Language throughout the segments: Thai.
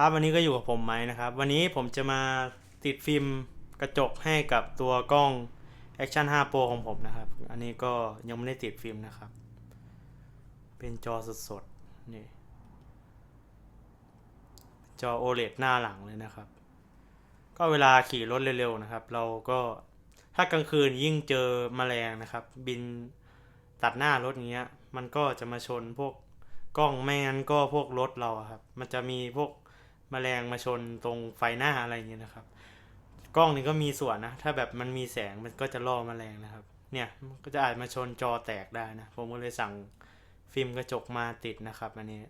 ครับวันนี้ก็อยู่กับผมไหมนะครับ วันนี้ผมจะมาติดฟิล์มกระจกให้กับตัวกล้อง Action 5 Pro ของผมนะครับ อันนี้ก็ยังไม่ได้ติดฟิล์มนะครับ เป็นจอสดๆนี่จอ OLED หน้าหลังเลยนะครับ ก็เวลาขี่รถเร็วๆนะครับ เราก็ถ้ากลางคืนยิ่งเจอแมลงนะครับ บินตัดหน้ารถอย่างเงี้ย มันก็จะมาชนพวกกล้องไม่งั้นก็พวกรถเราครับ มันจะมีพวก แมลงมาชนตรงไฟหน้าอะไรอย่างเงี้ยนะครับ กล้องนี่ก็มีส่วนนะ ถ้าแบบมันมีแสงมันก็จะล่อแมลงนะครับ เนี่ยก็จะอาจมาชนจอแตกได้นะ ผมก็เลยสั่งฟิล์มกระจกมาติดนะครับ อันนี้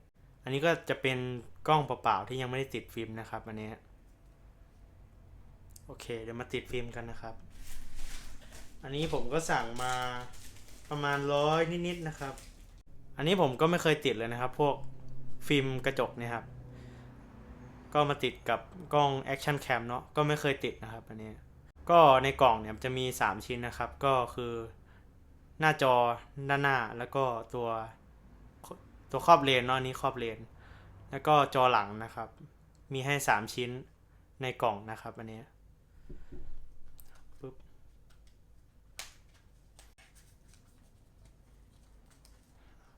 อันนี้ก็จะเป็นกล้องเปล่าๆที่ยังไม่ได้ติดฟิล์มนะครับ อันนี้ โอเค เดี๋ยวมาติดฟิล์มกันนะครับ อันนี้ผมก็สั่งมาประมาณร้อยนิดๆนะครับ อันนี้ผมก็ไม่เคยติดเลยนะครับ พวกฟิล์มกระจกเนี่ยครับ ก็มาติดกับกล้อง Action Cam เนาะก็ไม่เคยติดนะครับอันนี้ก็ในกล่องเนี่ยจะมี 3 ชิ้นนะครับ ก็คือหน้าจอด้านหน้าแล้วก็ตัวตัวครอบเลนเนาะนี้ครอบเลน แล้วก็จอหลังนะครับ มีให้ 3 ชิ้นในกล่องนะครับอันนี้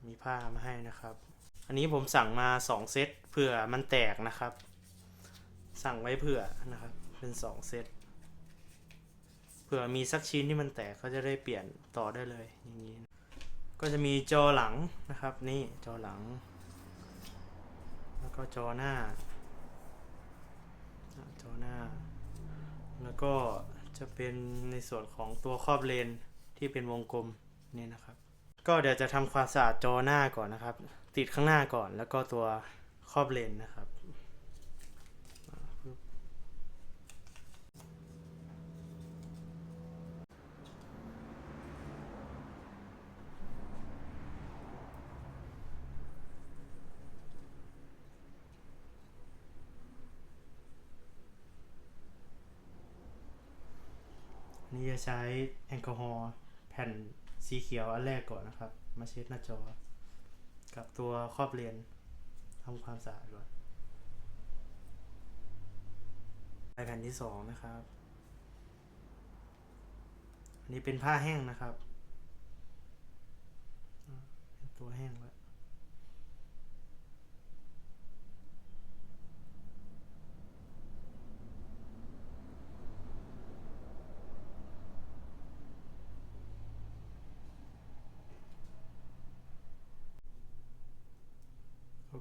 มีผ้ามาให้นะครับ อันนี้ผมสั่งมา 2 เซตเผื่อมันแตกนะครับ สั่งไว้เผื่อนะครับ เป็น2เซตเผื่อมีสักชิ้นที่มันแตกก็จะได้เปลี่ยนต่อได้เลยอย่างนี้ ก็จะมีจอหลังนะครับ นี่จอหลัง แล้วก็จอหน้า จอหน้า แล้วก็จะเป็นในส่วนของตัวครอบเลนที่เป็นวงกลมนี่นะครับ ก็เดี๋ยวจะทำความสะอาดจอหน้าก่อนนะครับ ติดข้างหน้าก่อน แล้วก็ตัวครอบเลนนะครับ อันนี่จะใช้แอลกอฮอล์แผ่นสีเขียวอันแรกก่อนนะครับ มาเช็ดหน้าจอ กับตัวครอบเลนทำความสะอาดก่อนไปแผ่นที่สองนะครับ อันนี้เป็นผ้าแห้งนะครับ ตัวแห้งแล้ว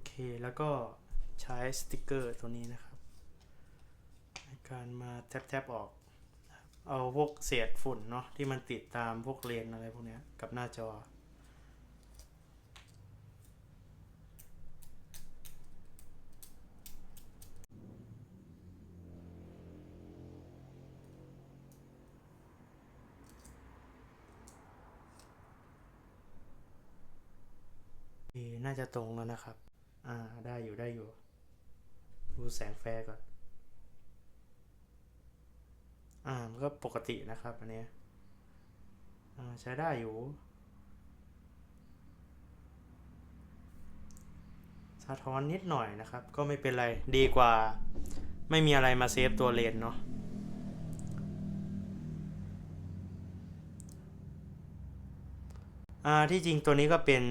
เค แล้วก็ใช้สติกเกอร์ตัวนี้นะครับ ในการมาแทบๆออก เอาพวกเศษฝุ่นเนาะที่มันติดตามพวกเลนอะไรพวกนี้กับหน้าจออเคน่าจะตรงแล้วนะครับ อ่า ได้อยู่ได้อยู่ ดูแสงแฟร์ก่อน อ่า มันก็ปกตินะครับ อันเนี้ย อ่า ใช้ได้อยู่ สะท้อนนิดหน่อยนะครับ ก็ไม่เป็นไร ดีกว่า ไม่มีอะไรมาเซฟตัวเลนเนาะอ่าที่จริงตัวนี้ก็เป็น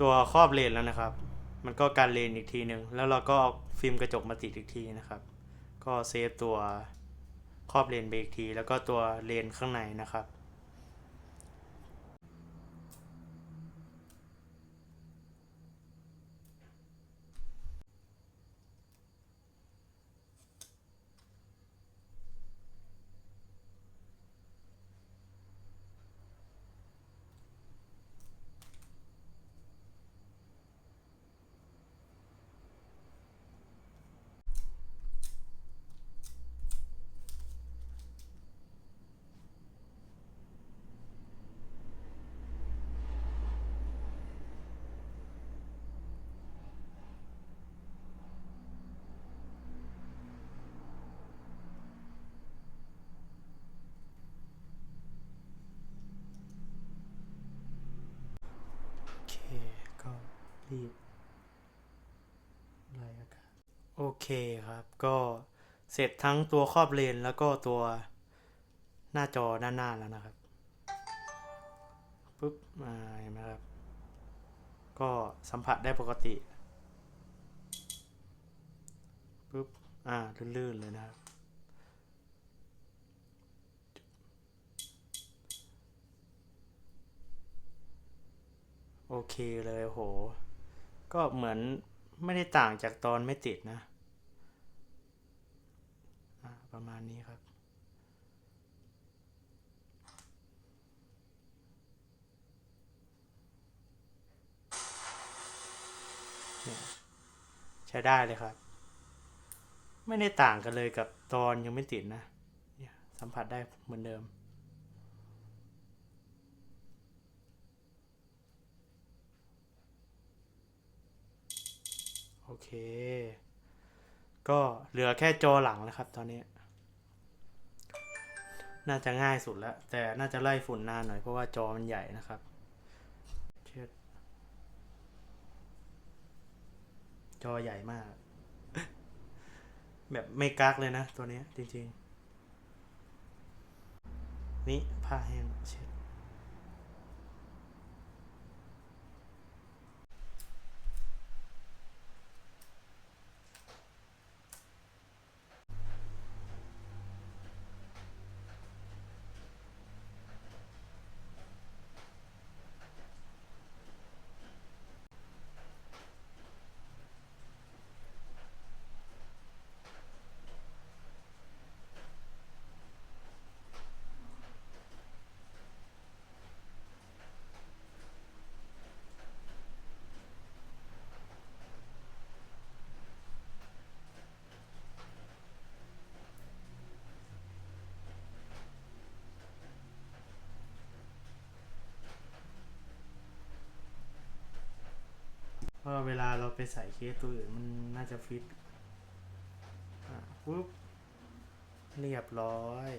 ตัวครอบเลนแล้วนะครับ มันก็การเลนอีกทีหนึ่งแล้วเราก็เอาฟิล์มกระจกมาติดอีกทีนะครับ ก็เซฟตัวครอบเลนไปอีกที แล้วก็ตัวเลนข้างในนะครับ โอเคก็รีบไล่อากาศโอเคครับก็เสร็จทั้งตัวครอบเลนแล้วก็ตัวหน้าจอด้านหน้าแล้วนะครับปุ๊บมาเห็นไหมครับ ก็สัมผัสได้ปกติปุ๊บอ่าลื่นๆเลยนะครับโอเคเลยโห ก็เหมือนไม่ได้ต่างจากตอนไม่ติดนะ ประมาณนี้ครับ ใช้ได้เลยครับ ไม่ได้ต่างกันเลยกับตอนยังไม่ติดนะ สัมผัสได้เหมือนเดิม เค ก็เหลือแค่จอหลังแล้วครับ ตอนนี้ น่าจะง่ายสุดแล้ว แต่น่าจะไล่ฝุ่นนานหน่อยเพราะว่าจอมันใหญ่นะครับจอใหญ่มาก แบบไม่กักเลยนะ ตัวนี้จริง ๆ นี่ผ้าแห้งเช็ด ลาเราไปใส่เคสตัวอื่นมันน่าจะฟิตอะปุ๊บ เรียบร้อย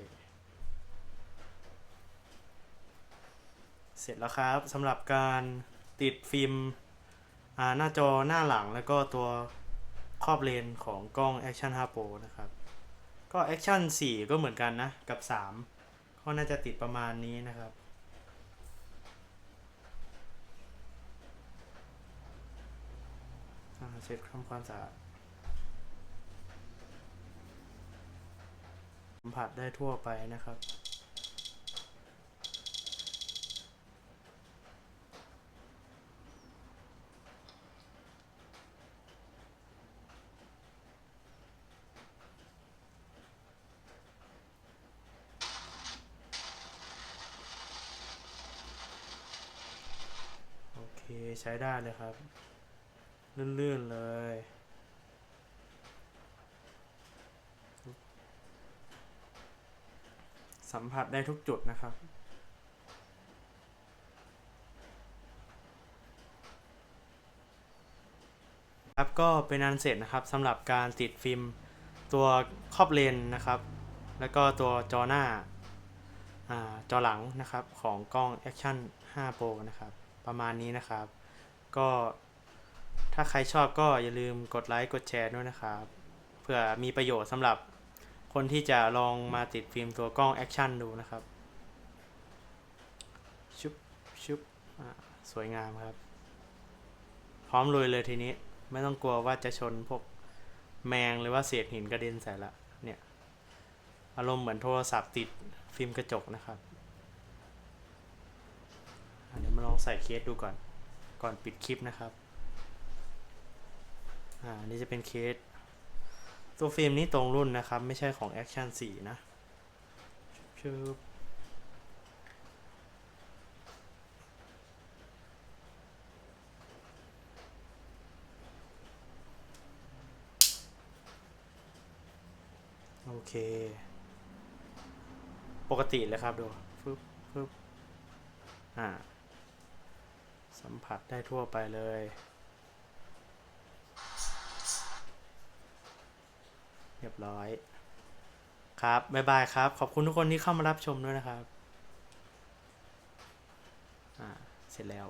เสร็จแล้วครับสำหรับการติดฟิล์มหน้าจอหน้าหลังแล้วก็ตัวครอบเลนของกล้อง Action 5 Pro นะครับ ก็ Action 4 ก็เหมือนกันนะ กับ 3 ก็น่าจะติดประมาณนี้นะครับ อ่า เช็ดทำความสะอาดสัมผัสได้ทั่วไปนะครับโอเคใช้ได้เลยครับ ลื่นๆเลย สัมผัสได้ทุกจุดนะครับครับก็เป็นอันเสร็จนะครับสำหรับการติดฟิล์มตัวครอบเลนนะครับ แล้วก็ตัวจอหน้าอาจอหลังนะครับของกล้อง Action 5 Pro นะครับ ประมาณนี้นะครับ ก็ ถ้าใครชอบก็อย่าลืมกดไลค์กดแชร์ด้วยนะครับ เพื่อมีประโยชน์สำหรับคนที่จะลองมาติดฟิล์มตัวกล้องแอคชั่นดูนะครับ ชุบชุบสวยงามครับ พร้อมลุยเลยทีนี้ ไม่ต้องกลัวว่าจะชนพวกแมงหรือว่าเศษหินกระเด็นใส่ละเนี่ย อารมณ์เหมือนโทรศัพท์ติดฟิล์มกระจกนะครับเดี๋ยวมาลองใส่เคสดูก่อน ก่อนปิดคลิปนะครับ อ่าอันนี่จะเป็นเคส ตัวฟิล์มนี้ตรงรุ่นนะครับ ไม่ใช่ของ Action 4 นะชืบโอเค ปกติเลยครับดูฟึบฟึบอ่า สัมผัสได้ทั่วไปเลย บร้อย ครับ บ๊ายบายครับ ขอบคุณทุกคนที่เข้ามารับชมด้วยนะครับ อ่า เสร็จแล้ว